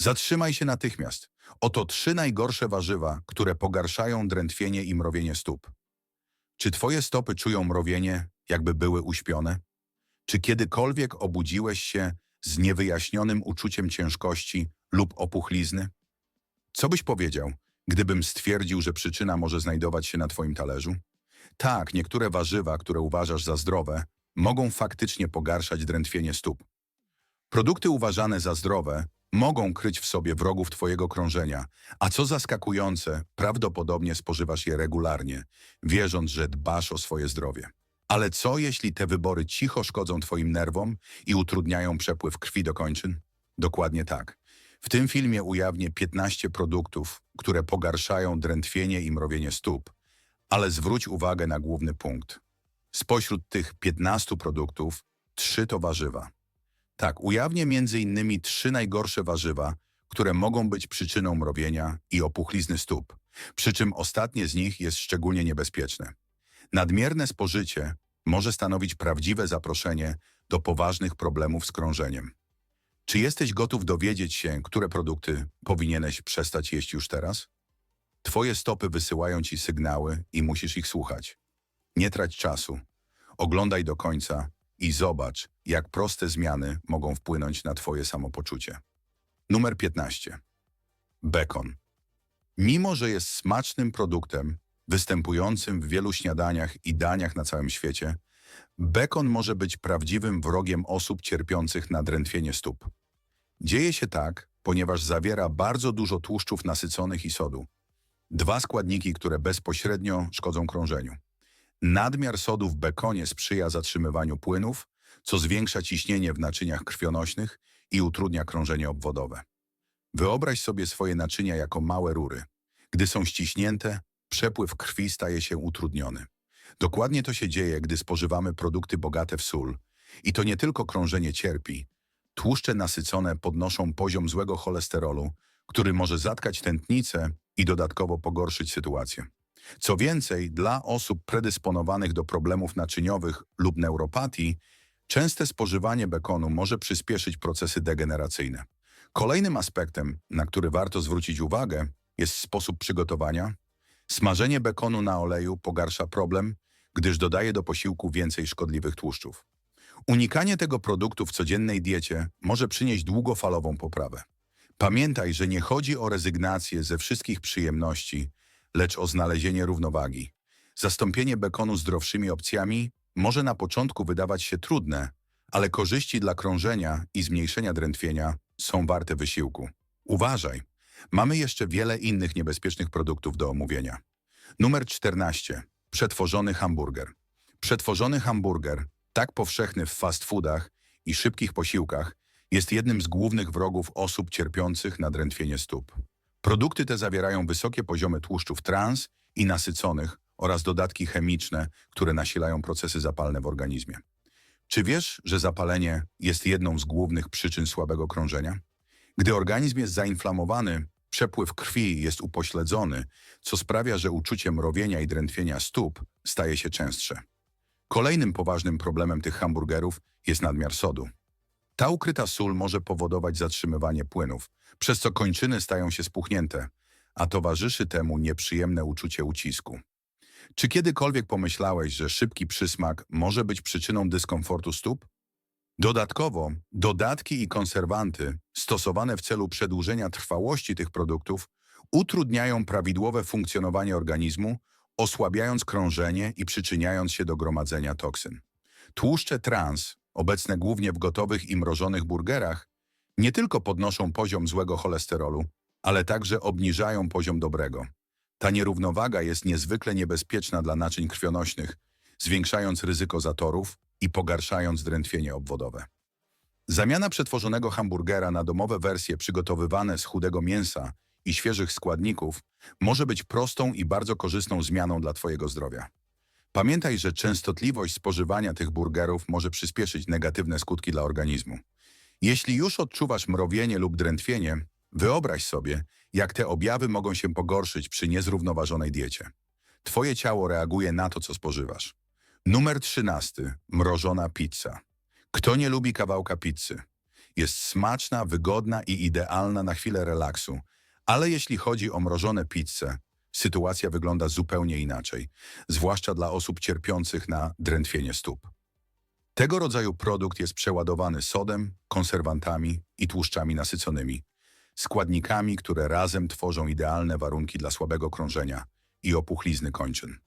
Zatrzymaj się natychmiast. Oto trzy najgorsze warzywa, które pogarszają drętwienie i mrowienie stóp. Czy twoje stopy czują mrowienie, jakby były uśpione? Czy kiedykolwiek obudziłeś się z niewyjaśnionym uczuciem ciężkości lub opuchlizny? Co byś powiedział, gdybym stwierdził, że przyczyna może znajdować się na twoim talerzu? Tak, niektóre warzywa, które uważasz za zdrowe, mogą faktycznie pogarszać drętwienie stóp. Produkty uważane za zdrowe mogą kryć w sobie wrogów twojego krążenia, a co zaskakujące, prawdopodobnie spożywasz je regularnie, wierząc, że dbasz o swoje zdrowie. Ale co, jeśli te wybory cicho szkodzą twoim nerwom i utrudniają przepływ krwi do kończyn? Dokładnie tak. W tym filmie ujawnię 15 produktów, które pogarszają drętwienie i mrowienie stóp, ale zwróć uwagę na główny punkt. Spośród tych 15 produktów, trzy to warzywa. Tak, ujawnię innymi trzy najgorsze warzywa, które mogą być przyczyną mrowienia i opuchlizny stóp, przy czym ostatnie z nich jest szczególnie niebezpieczne. Nadmierne spożycie może stanowić prawdziwe zaproszenie do poważnych problemów z krążeniem. Czy jesteś gotów dowiedzieć się, które produkty powinieneś przestać jeść już teraz? Twoje stopy wysyłają ci sygnały i musisz ich słuchać. Nie trać czasu. Oglądaj do końca i zobacz, jak proste zmiany mogą wpłynąć na Twoje samopoczucie. Numer 15. Bekon. Mimo, że jest smacznym produktem, występującym w wielu śniadaniach i daniach na całym świecie, bekon może być prawdziwym wrogiem osób cierpiących na drętwienie stóp. Dzieje się tak, ponieważ zawiera bardzo dużo tłuszczów nasyconych i sodu. Dwa składniki, które bezpośrednio szkodzą krążeniu. Nadmiar sodu w bekonie sprzyja zatrzymywaniu płynów, co zwiększa ciśnienie w naczyniach krwionośnych i utrudnia krążenie obwodowe. Wyobraź sobie swoje naczynia jako małe rury. Gdy są ściśnięte, przepływ krwi staje się utrudniony. Dokładnie to się dzieje, gdy spożywamy produkty bogate w sól. I to nie tylko krążenie cierpi. Tłuszcze nasycone podnoszą poziom złego cholesterolu, który może zatkać tętnicę i dodatkowo pogorszyć sytuację. Co więcej, dla osób predysponowanych do problemów naczyniowych lub neuropatii, częste spożywanie bekonu może przyspieszyć procesy degeneracyjne. Kolejnym aspektem, na który warto zwrócić uwagę, jest sposób przygotowania. Smażenie bekonu na oleju pogarsza problem, gdyż dodaje do posiłku więcej szkodliwych tłuszczów. Unikanie tego produktu w codziennej diecie może przynieść długofalową poprawę. Pamiętaj, że nie chodzi o rezygnację ze wszystkich przyjemności, lecz o znalezienie równowagi. Zastąpienie bekonu zdrowszymi opcjami może na początku wydawać się trudne, ale korzyści dla krążenia i zmniejszenia drętwienia są warte wysiłku. Uważaj, mamy jeszcze wiele innych niebezpiecznych produktów do omówienia. Numer 14. Przetworzony hamburger. Przetworzony hamburger, tak powszechny w fast foodach i szybkich posiłkach, jest jednym z głównych wrogów osób cierpiących na drętwienie stóp. Produkty te zawierają wysokie poziomy tłuszczów trans i nasyconych oraz dodatki chemiczne, które nasilają procesy zapalne w organizmie. Czy wiesz, że zapalenie jest jedną z głównych przyczyn słabego krążenia? Gdy organizm jest zainflamowany, przepływ krwi jest upośledzony, co sprawia, że uczucie mrowienia i drętwienia stóp staje się częstsze. Kolejnym poważnym problemem tych hamburgerów jest nadmiar sodu. Ta ukryta sól może powodować zatrzymywanie płynów, przez co kończyny stają się spuchnięte, a towarzyszy temu nieprzyjemne uczucie ucisku. Czy kiedykolwiek pomyślałeś, że szybki przysmak może być przyczyną dyskomfortu stóp? Dodatkowo, dodatki i konserwanty stosowane w celu przedłużenia trwałości tych produktów utrudniają prawidłowe funkcjonowanie organizmu, osłabiając krążenie i przyczyniając się do gromadzenia toksyn. Tłuszcze trans, obecne głównie w gotowych i mrożonych burgerach, nie tylko podnoszą poziom złego cholesterolu, ale także obniżają poziom dobrego. Ta nierównowaga jest niezwykle niebezpieczna dla naczyń krwionośnych, zwiększając ryzyko zatorów i pogarszając drętwienie obwodowe. Zamiana przetworzonego hamburgera na domowe wersje przygotowywane z chudego mięsa i świeżych składników może być prostą i bardzo korzystną zmianą dla Twojego zdrowia. Pamiętaj, że częstotliwość spożywania tych burgerów może przyspieszyć negatywne skutki dla organizmu. Jeśli już odczuwasz mrowienie lub drętwienie, wyobraź sobie, jak te objawy mogą się pogorszyć przy niezrównoważonej diecie. Twoje ciało reaguje na to, co spożywasz. Numer 13. Mrożona pizza. Kto nie lubi kawałka pizzy? Jest smaczna, wygodna i idealna na chwilę relaksu. Ale jeśli chodzi o mrożone pizze, sytuacja wygląda zupełnie inaczej, zwłaszcza dla osób cierpiących na drętwienie stóp. Tego rodzaju produkt jest przeładowany sodem, konserwantami i tłuszczami nasyconymi, składnikami, które razem tworzą idealne warunki dla słabego krążenia i opuchlizny kończyn.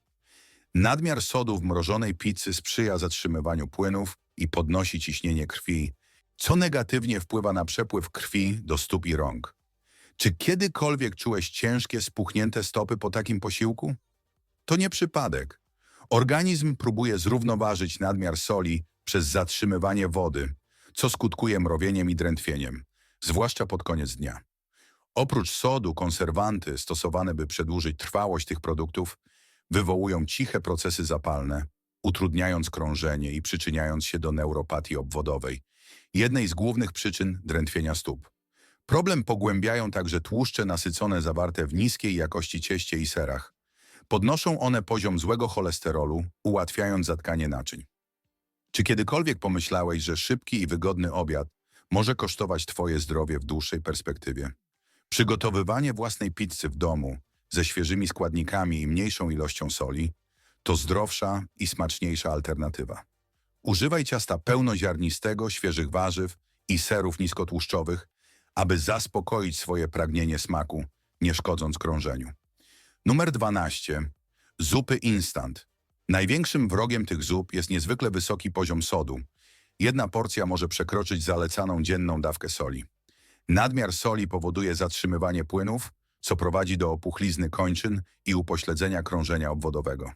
Nadmiar sodu w mrożonej pizzy sprzyja zatrzymywaniu płynów i podnosi ciśnienie krwi, co negatywnie wpływa na przepływ krwi do stóp i rąk. Czy kiedykolwiek czułeś ciężkie, spuchnięte stopy po takim posiłku? To nie przypadek. Organizm próbuje zrównoważyć nadmiar soli przez zatrzymywanie wody, co skutkuje mrowieniem i drętwieniem, zwłaszcza pod koniec dnia. Oprócz sodu, konserwanty stosowane, by przedłużyć trwałość tych produktów, wywołują ciche procesy zapalne, utrudniając krążenie i przyczyniając się do neuropatii obwodowej, jednej z głównych przyczyn drętwienia stóp. Problem pogłębiają także tłuszcze nasycone zawarte w niskiej jakości cieście i serach. Podnoszą one poziom złego cholesterolu, ułatwiając zatkanie naczyń. Czy kiedykolwiek pomyślałeś, że szybki i wygodny obiad może kosztować Twoje zdrowie w dłuższej perspektywie? Przygotowywanie własnej pizzy w domu ze świeżymi składnikami i mniejszą ilością soli to zdrowsza i smaczniejsza alternatywa. Używaj ciasta pełnoziarnistego, świeżych warzyw i serów niskotłuszczowych, aby zaspokoić swoje pragnienie smaku, nie szkodząc krążeniu. Numer 12. Zupy instant. Największym wrogiem tych zup jest niezwykle wysoki poziom sodu. Jedna porcja może przekroczyć zalecaną dzienną dawkę soli. Nadmiar soli powoduje zatrzymywanie płynów, co prowadzi do opuchlizny kończyn i upośledzenia krążenia obwodowego.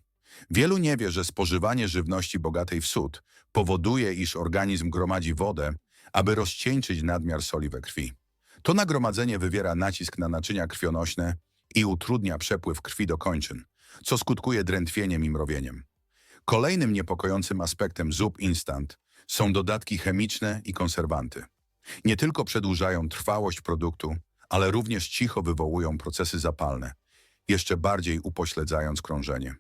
Wielu nie wie, że spożywanie żywności bogatej w sód powoduje, iż organizm gromadzi wodę, aby rozcieńczyć nadmiar soli we krwi. To nagromadzenie wywiera nacisk na naczynia krwionośne i utrudnia przepływ krwi do kończyn, co skutkuje drętwieniem i mrowieniem. Kolejnym niepokojącym aspektem zup instant są dodatki chemiczne i konserwanty. Nie tylko przedłużają trwałość produktu, ale również cicho wywołują procesy zapalne, jeszcze bardziej upośledzając krążenie.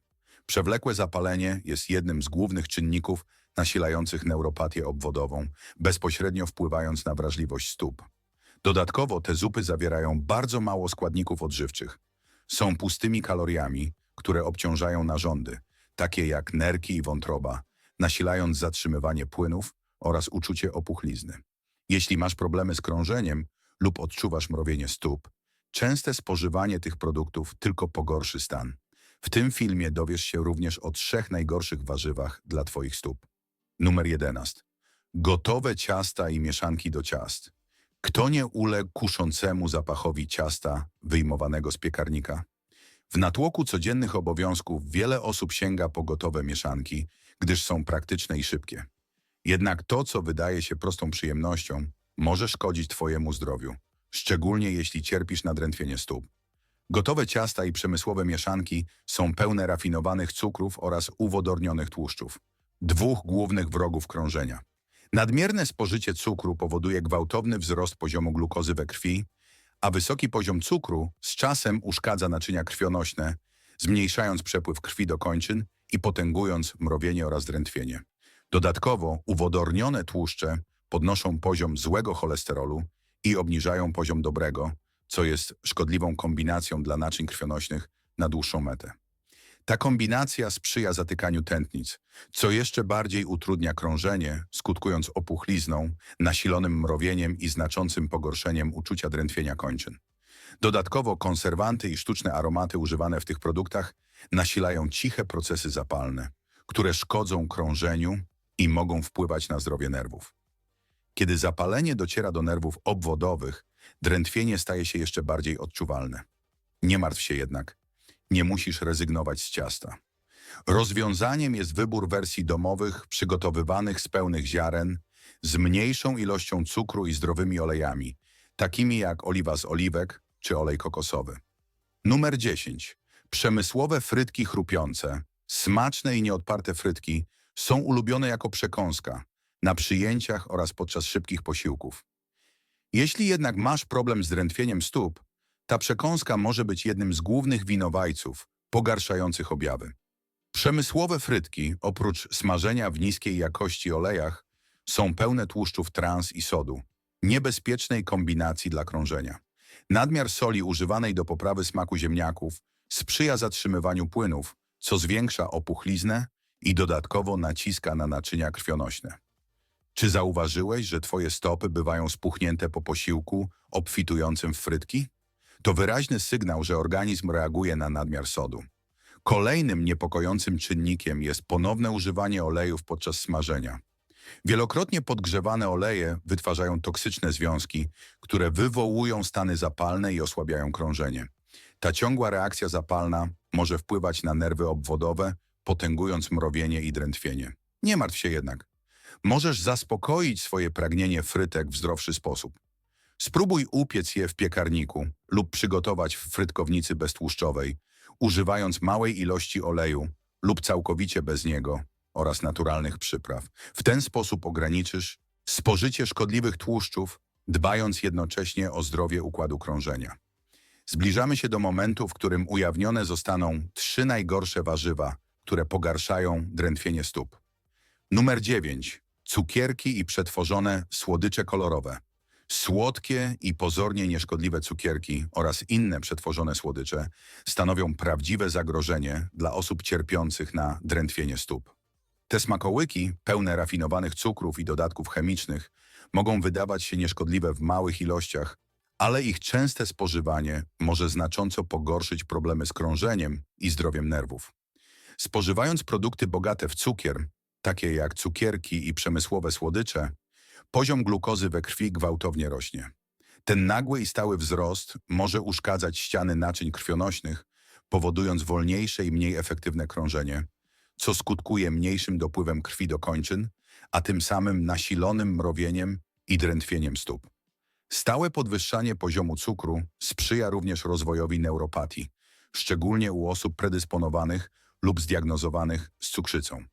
Przewlekłe zapalenie jest jednym z głównych czynników nasilających neuropatię obwodową, bezpośrednio wpływając na wrażliwość stóp. Dodatkowo te zupy zawierają bardzo mało składników odżywczych. Są pustymi kaloriami, które obciążają narządy, takie jak nerki i wątroba, nasilając zatrzymywanie płynów oraz uczucie opuchlizny. Jeśli masz problemy z krążeniem lub odczuwasz mrowienie stóp, częste spożywanie tych produktów tylko pogorszy stan. W tym filmie dowiesz się również o trzech najgorszych warzywach dla Twoich stóp. Numer 11. Gotowe ciasta i mieszanki do ciast. Kto nie uległ kuszącemu zapachowi ciasta wyjmowanego z piekarnika? W natłoku codziennych obowiązków wiele osób sięga po gotowe mieszanki, gdyż są praktyczne i szybkie. Jednak to, co wydaje się prostą przyjemnością, może szkodzić Twojemu zdrowiu, szczególnie jeśli cierpisz na drętwienie stóp. Gotowe ciasta i przemysłowe mieszanki są pełne rafinowanych cukrów oraz uwodornionych tłuszczów, dwóch głównych wrogów krążenia. Nadmierne spożycie cukru powoduje gwałtowny wzrost poziomu glukozy we krwi, a wysoki poziom cukru z czasem uszkadza naczynia krwionośne, zmniejszając przepływ krwi do kończyn i potęgując mrowienie oraz drętwienie. Dodatkowo uwodornione tłuszcze podnoszą poziom złego cholesterolu i obniżają poziom dobrego, co jest szkodliwą kombinacją dla naczyń krwionośnych na dłuższą metę. Ta kombinacja sprzyja zatykaniu tętnic, co jeszcze bardziej utrudnia krążenie, skutkując opuchlizną, nasilonym mrowieniem i znaczącym pogorszeniem uczucia drętwienia kończyn. Dodatkowo konserwanty i sztuczne aromaty używane w tych produktach nasilają ciche procesy zapalne, które szkodzą krążeniu i mogą wpływać na zdrowie nerwów. Kiedy zapalenie dociera do nerwów obwodowych, drętwienie staje się jeszcze bardziej odczuwalne. Nie martw się jednak, nie musisz rezygnować z ciasta. Rozwiązaniem jest wybór wersji domowych, przygotowywanych z pełnych ziaren, z mniejszą ilością cukru i zdrowymi olejami, takimi jak oliwa z oliwek czy olej kokosowy. Numer 10. Przemysłowe frytki chrupiące, smaczne i nieodparte frytki są ulubione jako przekąska, na przyjęciach oraz podczas szybkich posiłków. Jeśli jednak masz problem z drętwieniem stóp, ta przekąska może być jednym z głównych winowajców pogarszających objawy. Przemysłowe frytki, oprócz smażenia w niskiej jakości olejach, są pełne tłuszczów trans i sodu, niebezpiecznej kombinacji dla krążenia. Nadmiar soli używanej do poprawy smaku ziemniaków sprzyja zatrzymywaniu płynów, co zwiększa opuchliznę i dodatkowo naciska na naczynia krwionośne. Czy zauważyłeś, że twoje stopy bywają spuchnięte po posiłku obfitującym w frytki? To wyraźny sygnał, że organizm reaguje na nadmiar sodu. Kolejnym niepokojącym czynnikiem jest ponowne używanie olejów podczas smażenia. Wielokrotnie podgrzewane oleje wytwarzają toksyczne związki, które wywołują stany zapalne i osłabiają krążenie. Ta ciągła reakcja zapalna może wpływać na nerwy obwodowe, potęgując mrowienie i drętwienie. Nie martw się jednak. Możesz zaspokoić swoje pragnienie frytek w zdrowszy sposób. Spróbuj upiec je w piekarniku lub przygotować w frytkownicy beztłuszczowej, używając małej ilości oleju lub całkowicie bez niego oraz naturalnych przypraw. W ten sposób ograniczysz spożycie szkodliwych tłuszczów, dbając jednocześnie o zdrowie układu krążenia. Zbliżamy się do momentu, w którym ujawnione zostaną trzy najgorsze warzywa, które pogarszają drętwienie stóp. Numer 9. Cukierki i przetworzone słodycze kolorowe. Słodkie i pozornie nieszkodliwe cukierki oraz inne przetworzone słodycze stanowią prawdziwe zagrożenie dla osób cierpiących na drętwienie stóp. Te smakołyki, pełne rafinowanych cukrów i dodatków chemicznych, mogą wydawać się nieszkodliwe w małych ilościach, ale ich częste spożywanie może znacząco pogorszyć problemy z krążeniem i zdrowiem nerwów. Spożywając produkty bogate w cukier, takie jak cukierki i przemysłowe słodycze, poziom glukozy we krwi gwałtownie rośnie. Ten nagły i stały wzrost może uszkadzać ściany naczyń krwionośnych, powodując wolniejsze i mniej efektywne krążenie, co skutkuje mniejszym dopływem krwi do kończyn, a tym samym nasilonym mrowieniem i drętwieniem stóp. Stałe podwyższanie poziomu cukru sprzyja również rozwojowi neuropatii, szczególnie u osób predysponowanych lub zdiagnozowanych z cukrzycą.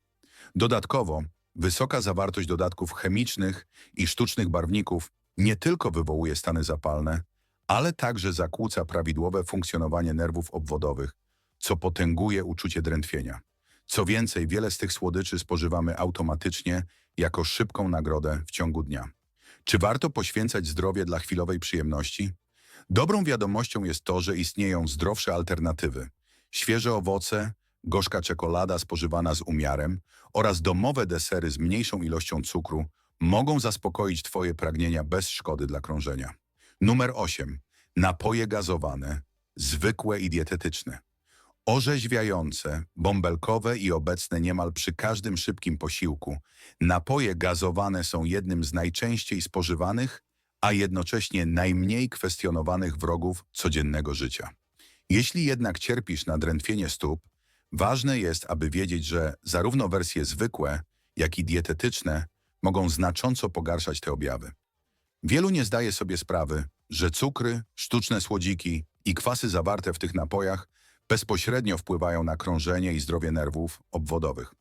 Dodatkowo, wysoka zawartość dodatków chemicznych i sztucznych barwników nie tylko wywołuje stany zapalne, ale także zakłóca prawidłowe funkcjonowanie nerwów obwodowych, co potęguje uczucie drętwienia. Co więcej, wiele z tych słodyczy spożywamy automatycznie jako szybką nagrodę w ciągu dnia. Czy warto poświęcać zdrowie dla chwilowej przyjemności? Dobrą wiadomością jest to, że istnieją zdrowsze alternatywy. Świeże owoce, gorzka czekolada spożywana z umiarem oraz domowe desery z mniejszą ilością cukru mogą zaspokoić Twoje pragnienia bez szkody dla krążenia. Numer 8. Napoje gazowane, zwykłe i dietetyczne. Orzeźwiające, bąbelkowe i obecne niemal przy każdym szybkim posiłku, napoje gazowane są jednym z najczęściej spożywanych, a jednocześnie najmniej kwestionowanych wrogów codziennego życia. Jeśli jednak cierpisz na drętwienie stóp, ważne jest, aby wiedzieć, że zarówno wersje zwykłe, jak i dietetyczne mogą znacząco pogarszać te objawy. Wielu nie zdaje sobie sprawy, że cukry, sztuczne słodziki i kwasy zawarte w tych napojach bezpośrednio wpływają na krążenie i zdrowie nerwów obwodowych.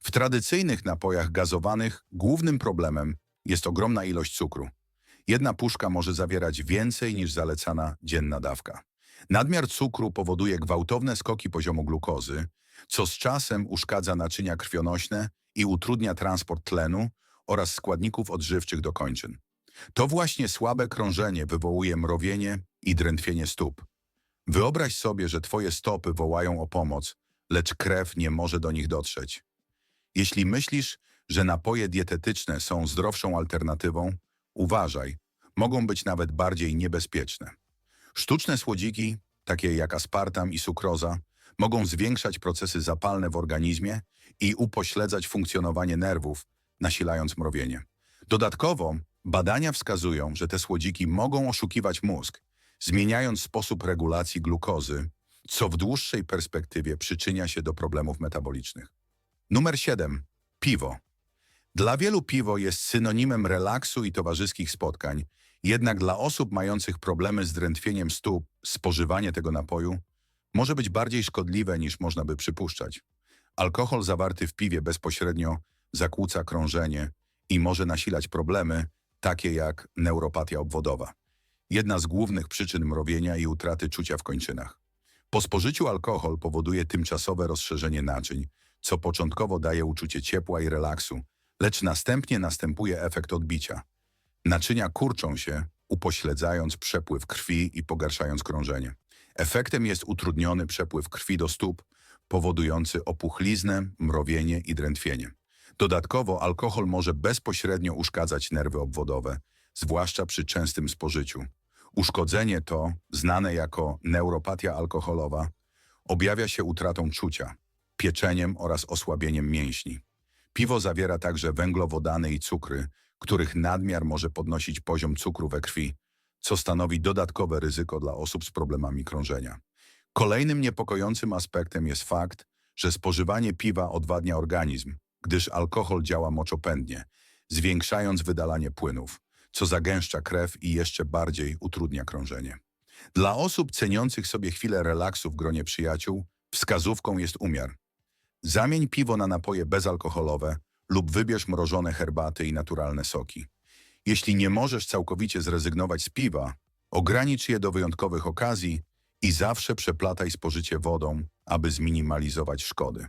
W tradycyjnych napojach gazowanych głównym problemem jest ogromna ilość cukru. Jedna puszka może zawierać więcej niż zalecana dzienna dawka. Nadmiar cukru powoduje gwałtowne skoki poziomu glukozy, co z czasem uszkadza naczynia krwionośne i utrudnia transport tlenu oraz składników odżywczych do kończyn. To właśnie słabe krążenie wywołuje mrowienie i drętwienie stóp. Wyobraź sobie, że twoje stopy wołają o pomoc, lecz krew nie może do nich dotrzeć. Jeśli myślisz, że napoje dietetyczne są zdrowszą alternatywą, uważaj, mogą być nawet bardziej niebezpieczne. Sztuczne słodziki, takie jak aspartam i sukroza, mogą zwiększać procesy zapalne w organizmie i upośledzać funkcjonowanie nerwów, nasilając mrowienie. Dodatkowo, badania wskazują, że te słodziki mogą oszukiwać mózg, zmieniając sposób regulacji glukozy, co w dłuższej perspektywie przyczynia się do problemów metabolicznych. Numer 7. Piwo. Dla wielu piwo jest synonimem relaksu i towarzyskich spotkań, jednak dla osób mających problemy z drętwieniem stóp spożywanie tego napoju może być bardziej szkodliwe niż można by przypuszczać. Alkohol zawarty w piwie bezpośrednio zakłóca krążenie i może nasilać problemy, takie jak neuropatia obwodowa jedna z głównych przyczyn mrowienia i utraty czucia w kończynach. Po spożyciu alkohol powoduje tymczasowe rozszerzenie naczyń, co początkowo daje uczucie ciepła i relaksu, lecz następnie następuje efekt odbicia. Naczynia kurczą się, upośledzając przepływ krwi i pogarszając krążenie. Efektem jest utrudniony przepływ krwi do stóp, powodujący opuchliznę, mrowienie i drętwienie. Dodatkowo alkohol może bezpośrednio uszkadzać nerwy obwodowe, zwłaszcza przy częstym spożyciu. Uszkodzenie to, znane jako neuropatia alkoholowa, objawia się utratą czucia, pieczeniem oraz osłabieniem mięśni. Piwo zawiera także węglowodany i cukry, których nadmiar może podnosić poziom cukru we krwi, co stanowi dodatkowe ryzyko dla osób z problemami krążenia. Kolejnym niepokojącym aspektem jest fakt, że spożywanie piwa odwadnia organizm, gdyż alkohol działa moczopędnie, zwiększając wydalanie płynów, co zagęszcza krew i jeszcze bardziej utrudnia krążenie. Dla osób ceniących sobie chwilę relaksu w gronie przyjaciół, wskazówką jest umiar. Zamień piwo na napoje bezalkoholowe lub wybierz mrożone herbaty i naturalne soki. Jeśli nie możesz całkowicie zrezygnować z piwa, ogranicz je do wyjątkowych okazji i zawsze przeplataj spożycie wodą, aby zminimalizować szkody.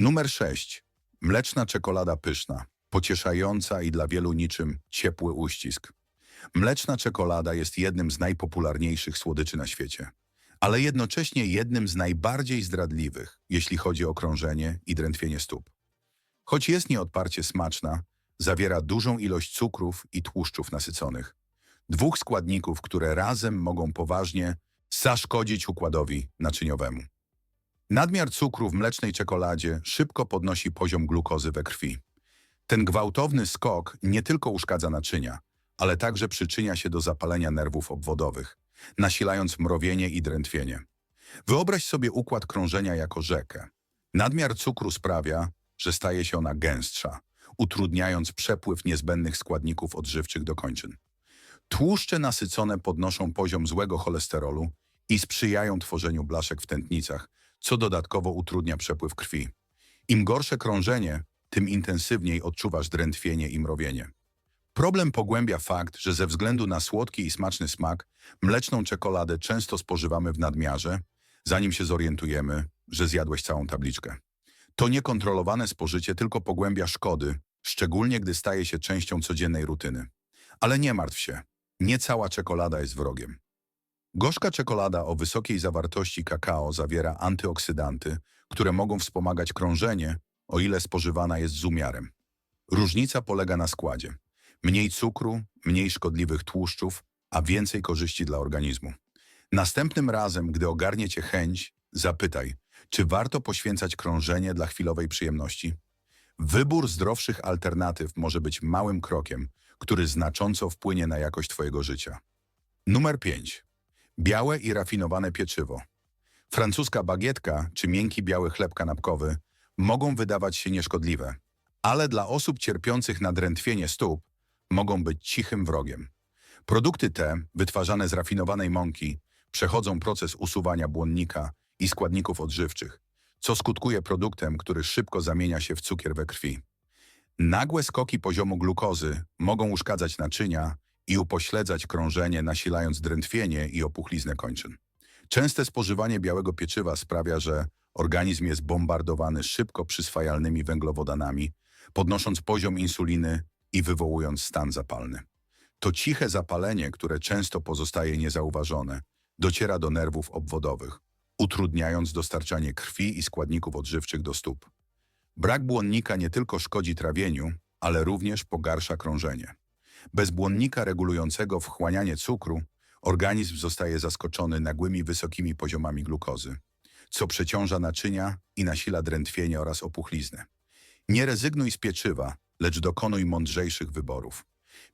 Numer 6. Mleczna czekolada pyszna, pocieszająca i dla wielu niczym ciepły uścisk. Mleczna czekolada jest jednym z najpopularniejszych słodyczy na świecie, ale jednocześnie jednym z najbardziej zdradliwych, jeśli chodzi o krążenie i drętwienie stóp. Choć jest nieodparcie smaczna, zawiera dużą ilość cukrów i tłuszczów nasyconych. Dwóch składników, które razem mogą poważnie zaszkodzić układowi naczyniowemu. Nadmiar cukru w mlecznej czekoladzie szybko podnosi poziom glukozy we krwi. Ten gwałtowny skok nie tylko uszkadza naczynia, ale także przyczynia się do zapalenia nerwów obwodowych, nasilając mrowienie i drętwienie. Wyobraź sobie układ krążenia jako rzekę. Nadmiar cukru sprawia, że staje się ona gęstsza, utrudniając przepływ niezbędnych składników odżywczych do kończyn. Tłuszcze nasycone podnoszą poziom złego cholesterolu i sprzyjają tworzeniu blaszek w tętnicach, co dodatkowo utrudnia przepływ krwi. Im gorsze krążenie, tym intensywniej odczuwasz drętwienie i mrowienie. Problem pogłębia fakt, że ze względu na słodki i smaczny smak, mleczną czekoladę często spożywamy w nadmiarze, zanim się zorientujemy, że zjadłeś całą tabliczkę. To niekontrolowane spożycie tylko pogłębia szkody, szczególnie gdy staje się częścią codziennej rutyny. Ale nie martw się, nie cała czekolada jest wrogiem. Gorzka czekolada o wysokiej zawartości kakao zawiera antyoksydanty, które mogą wspomagać krążenie, o ile spożywana jest z umiarem. Różnica polega na składzie. Mniej cukru, mniej szkodliwych tłuszczów, a więcej korzyści dla organizmu. Następnym razem, gdy ogarnie cię chęć, zapytaj, czy warto poświęcać krążenie dla chwilowej przyjemności? Wybór zdrowszych alternatyw może być małym krokiem, który znacząco wpłynie na jakość twojego życia. Numer 5. Białe i rafinowane pieczywo. Francuska bagietka czy miękki biały chleb kanapkowy mogą wydawać się nieszkodliwe, ale dla osób cierpiących na drętwienie stóp mogą być cichym wrogiem. Produkty te, wytwarzane z rafinowanej mąki, przechodzą proces usuwania błonnika i składników odżywczych, co skutkuje produktem, który szybko zamienia się w cukier we krwi. Nagłe skoki poziomu glukozy mogą uszkadzać naczynia i upośledzać krążenie, nasilając drętwienie i opuchliznę kończyn. Częste spożywanie białego pieczywa sprawia, że organizm jest bombardowany szybko przyswajalnymi węglowodanami, podnosząc poziom insuliny i wywołując stan zapalny. To ciche zapalenie, które często pozostaje niezauważone, dociera do nerwów obwodowych, utrudniając dostarczanie krwi i składników odżywczych do stóp. Brak błonnika nie tylko szkodzi trawieniu, ale również pogarsza krążenie. Bez błonnika regulującego wchłanianie cukru, organizm zostaje zaskoczony nagłymi wysokimi poziomami glukozy, co przeciąża naczynia i nasila drętwienie oraz opuchliznę. Nie rezygnuj z pieczywa, lecz dokonuj mądrzejszych wyborów.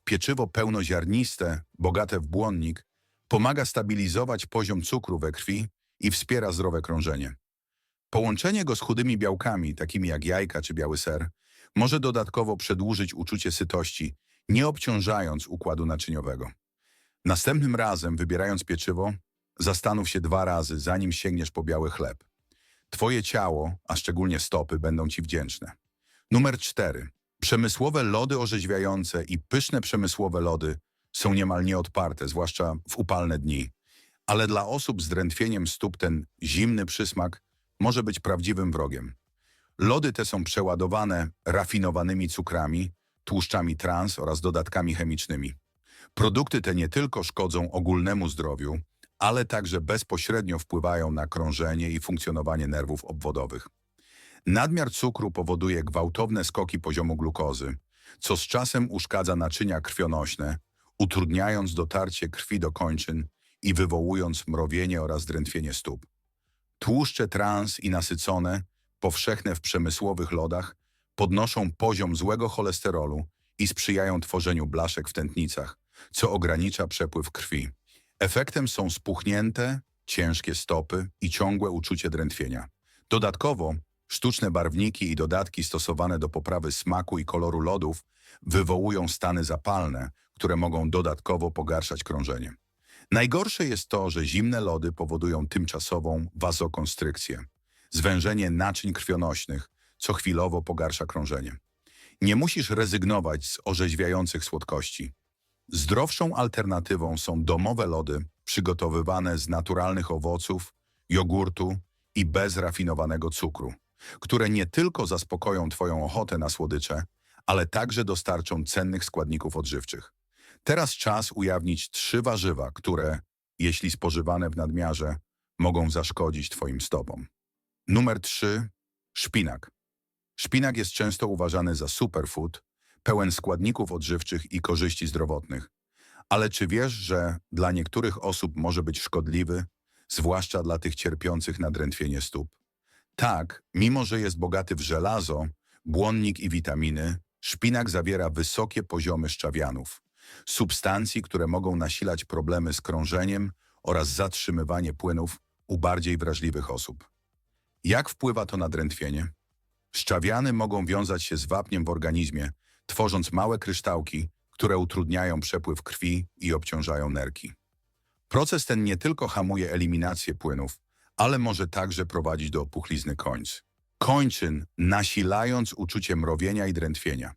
Pieczywo pełnoziarniste, bogate w błonnik, pomaga stabilizować poziom cukru we krwi i wspiera zdrowe krążenie. Połączenie go z chudymi białkami, takimi jak jajka czy biały ser, może dodatkowo przedłużyć uczucie sytości, nie obciążając układu naczyniowego. Następnym razem, wybierając pieczywo, zastanów się dwa razy, zanim sięgniesz po biały chleb. Twoje ciało, a szczególnie stopy, będą ci wdzięczne. Numer 4. Przemysłowe lody orzeźwiające i pyszne przemysłowe lody są niemal nieodparte, zwłaszcza w upalne dni. Ale dla osób z drętwieniem stóp ten zimny przysmak może być prawdziwym wrogiem. Lody te są przeładowane rafinowanymi cukrami, tłuszczami trans oraz dodatkami chemicznymi. Produkty te nie tylko szkodzą ogólnemu zdrowiu, ale także bezpośrednio wpływają na krążenie i funkcjonowanie nerwów obwodowych. Nadmiar cukru powoduje gwałtowne skoki poziomu glukozy, co z czasem uszkadza naczynia krwionośne, utrudniając dotarcie krwi do kończyn i wywołując mrowienie oraz drętwienie stóp. Tłuszcze trans i nasycone, powszechne w przemysłowych lodach, podnoszą poziom złego cholesterolu i sprzyjają tworzeniu blaszek w tętnicach, co ogranicza przepływ krwi. Efektem są spuchnięte, ciężkie stopy i ciągłe uczucie drętwienia. Dodatkowo sztuczne barwniki i dodatki stosowane do poprawy smaku i koloru lodów wywołują stany zapalne, które mogą dodatkowo pogarszać krążenie. Najgorsze jest to, że zimne lody powodują tymczasową wazokonstrykcję, zwężenie naczyń krwionośnych, co chwilowo pogarsza krążenie. Nie musisz rezygnować z orzeźwiających słodkości. Zdrowszą alternatywą są domowe lody przygotowywane z naturalnych owoców, jogurtu i bez rafinowanego cukru, które nie tylko zaspokoją Twoją ochotę na słodycze, ale także dostarczą cennych składników odżywczych. Teraz czas ujawnić trzy warzywa, które, jeśli spożywane w nadmiarze, mogą zaszkodzić Twoim stopom. Numer 3. Szpinak. Szpinak jest często uważany za superfood, pełen składników odżywczych i korzyści zdrowotnych. Ale czy wiesz, że dla niektórych osób może być szkodliwy, zwłaszcza dla tych cierpiących na drętwienie stóp? Tak, mimo że jest bogaty w żelazo, błonnik i witaminy, szpinak zawiera wysokie poziomy szczawianów, substancji, które mogą nasilać problemy z krążeniem oraz zatrzymywanie płynów u bardziej wrażliwych osób. Jak wpływa to na drętwienie? Szczawiany mogą wiązać się z wapniem w organizmie, tworząc małe kryształki, które utrudniają przepływ krwi i obciążają nerki. Proces ten nie tylko hamuje eliminację płynów, ale może także prowadzić do opuchlizny końc. Kończyn, nasilając uczucie mrowienia i drętwienia.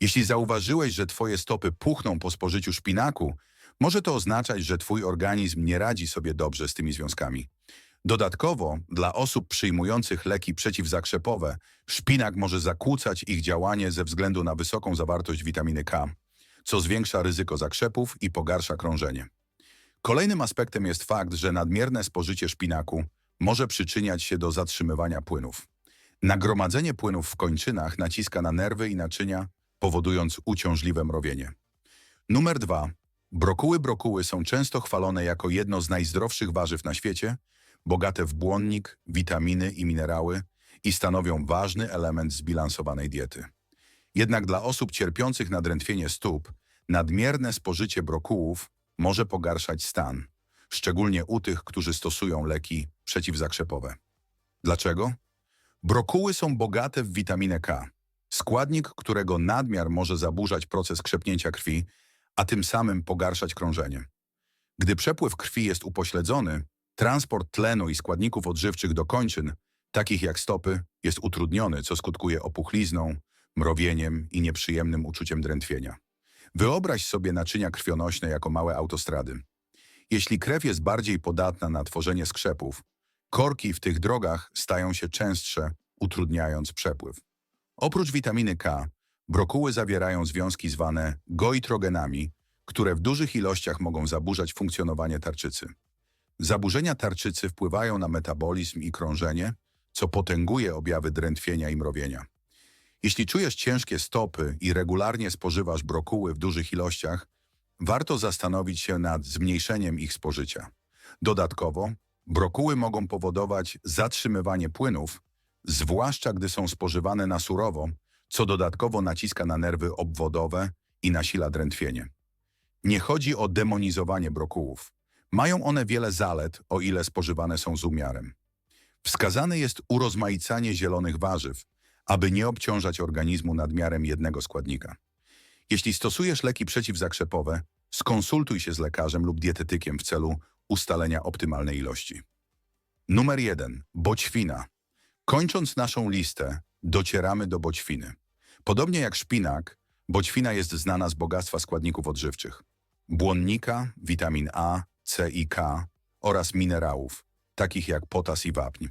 Jeśli zauważyłeś, że twoje stopy puchną po spożyciu szpinaku, może to oznaczać, że twój organizm nie radzi sobie dobrze z tymi związkami. Dodatkowo, dla osób przyjmujących leki przeciwzakrzepowe, szpinak może zakłócać ich działanie ze względu na wysoką zawartość witaminy K, co zwiększa ryzyko zakrzepów i pogarsza krążenie. Kolejnym aspektem jest fakt, że nadmierne spożycie szpinaku może przyczyniać się do zatrzymywania płynów. Nagromadzenie płynów w kończynach naciska na nerwy i naczynia, powodując uciążliwe mrowienie. Numer dwa. Brokuły brokuły są często chwalone jako jedno z najzdrowszych warzyw na świecie, bogate w błonnik, witaminy i minerały i stanowią ważny element zbilansowanej diety. Jednak dla osób cierpiących na drętwienie stóp, nadmierne spożycie brokułów może pogarszać stan, szczególnie u tych, którzy stosują leki przeciwzakrzepowe. Dlaczego? Brokuły są bogate w witaminę K, składnik, którego nadmiar może zaburzać proces krzepnięcia krwi, a tym samym pogarszać krążenie. Gdy przepływ krwi jest upośledzony, transport tlenu i składników odżywczych do kończyn, takich jak stopy, jest utrudniony, co skutkuje opuchlizną, mrowieniem i nieprzyjemnym uczuciem drętwienia. Wyobraź sobie naczynia krwionośne jako małe autostrady. Jeśli krew jest bardziej podatna na tworzenie skrzepów, korki w tych drogach stają się częstsze, utrudniając przepływ. Oprócz witaminy K, brokuły zawierają związki zwane goitrogenami, które w dużych ilościach mogą zaburzać funkcjonowanie tarczycy. Zaburzenia tarczycy wpływają na metabolizm i krążenie, co potęguje objawy drętwienia i mrowienia. Jeśli czujesz ciężkie stopy i regularnie spożywasz brokuły w dużych ilościach, warto zastanowić się nad zmniejszeniem ich spożycia. Dodatkowo, brokuły mogą powodować zatrzymywanie płynów, zwłaszcza gdy są spożywane na surowo, co dodatkowo naciska na nerwy obwodowe i nasila drętwienie. Nie chodzi o demonizowanie brokułów. Mają one wiele zalet, o ile spożywane są z umiarem. Wskazane jest urozmaicanie zielonych warzyw, aby nie obciążać organizmu nadmiarem jednego składnika. Jeśli stosujesz leki przeciwzakrzepowe, skonsultuj się z lekarzem lub dietetykiem w celu ustalenia optymalnej ilości. Numer 1. Boćwina. Kończąc naszą listę, docieramy do boćwiny. Podobnie jak szpinak, boćwina jest znana z bogactwa składników odżywczych. Błonnika, witamin A, C i K oraz minerałów, takich jak potas i wapń.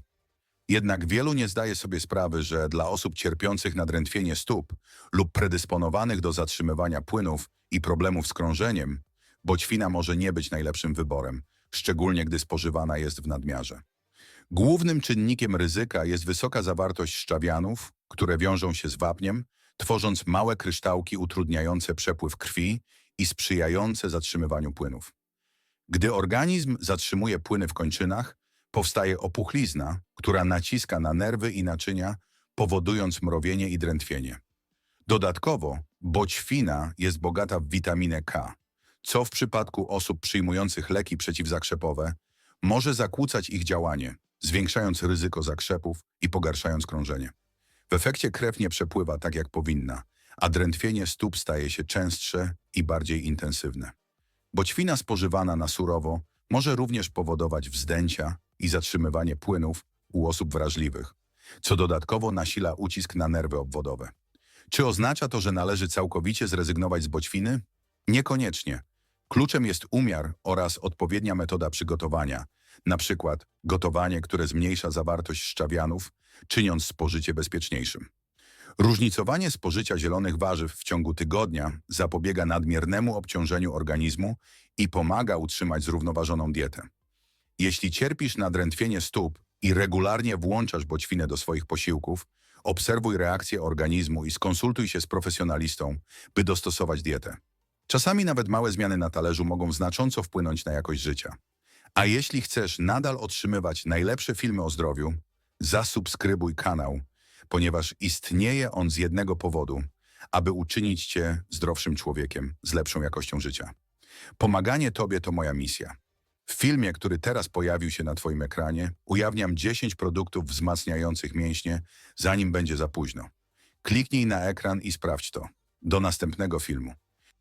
Jednak wielu nie zdaje sobie sprawy, że dla osób cierpiących na drętwienie stóp lub predysponowanych do zatrzymywania płynów i problemów z krążeniem, boćwina może nie być najlepszym wyborem, szczególnie gdy spożywana jest w nadmiarze. Głównym czynnikiem ryzyka jest wysoka zawartość szczawianów, które wiążą się z wapniem, tworząc małe kryształki utrudniające przepływ krwi i sprzyjające zatrzymywaniu płynów. Gdy organizm zatrzymuje płyny w kończynach, powstaje opuchlizna, która naciska na nerwy i naczynia, powodując mrowienie i drętwienie. Dodatkowo boćwina jest bogata w witaminę K, co w przypadku osób przyjmujących leki przeciwzakrzepowe może zakłócać ich działanie, zwiększając ryzyko zakrzepów i pogarszając krążenie. W efekcie krew nie przepływa tak jak powinna, a drętwienie stóp staje się częstsze i bardziej intensywne. Boćwina spożywana na surowo może również powodować wzdęcia i zatrzymywanie płynów u osób wrażliwych, co dodatkowo nasila ucisk na nerwy obwodowe. Czy oznacza to, że należy całkowicie zrezygnować z boćwiny? Niekoniecznie. Kluczem jest umiar oraz odpowiednia metoda przygotowania, na przykład gotowanie, które zmniejsza zawartość szczawianów, czyniąc spożycie bezpieczniejszym. Różnicowanie spożycia zielonych warzyw w ciągu tygodnia zapobiega nadmiernemu obciążeniu organizmu i pomaga utrzymać zrównoważoną dietę. Jeśli cierpisz na drętwienie stóp i regularnie włączasz boćwinę do swoich posiłków, obserwuj reakcję organizmu i skonsultuj się z profesjonalistą, by dostosować dietę. Czasami nawet małe zmiany na talerzu mogą znacząco wpłynąć na jakość życia. A jeśli chcesz nadal otrzymywać najlepsze filmy o zdrowiu, zasubskrybuj kanał, ponieważ istnieje on z jednego powodu, aby uczynić Cię zdrowszym człowiekiem z lepszą jakością życia. Pomaganie Tobie to moja misja. W filmie, który teraz pojawił się na Twoim ekranie, ujawniam 10 produktów wzmacniających mięśnie, zanim będzie za późno. Kliknij na ekran i sprawdź to. Do następnego filmu.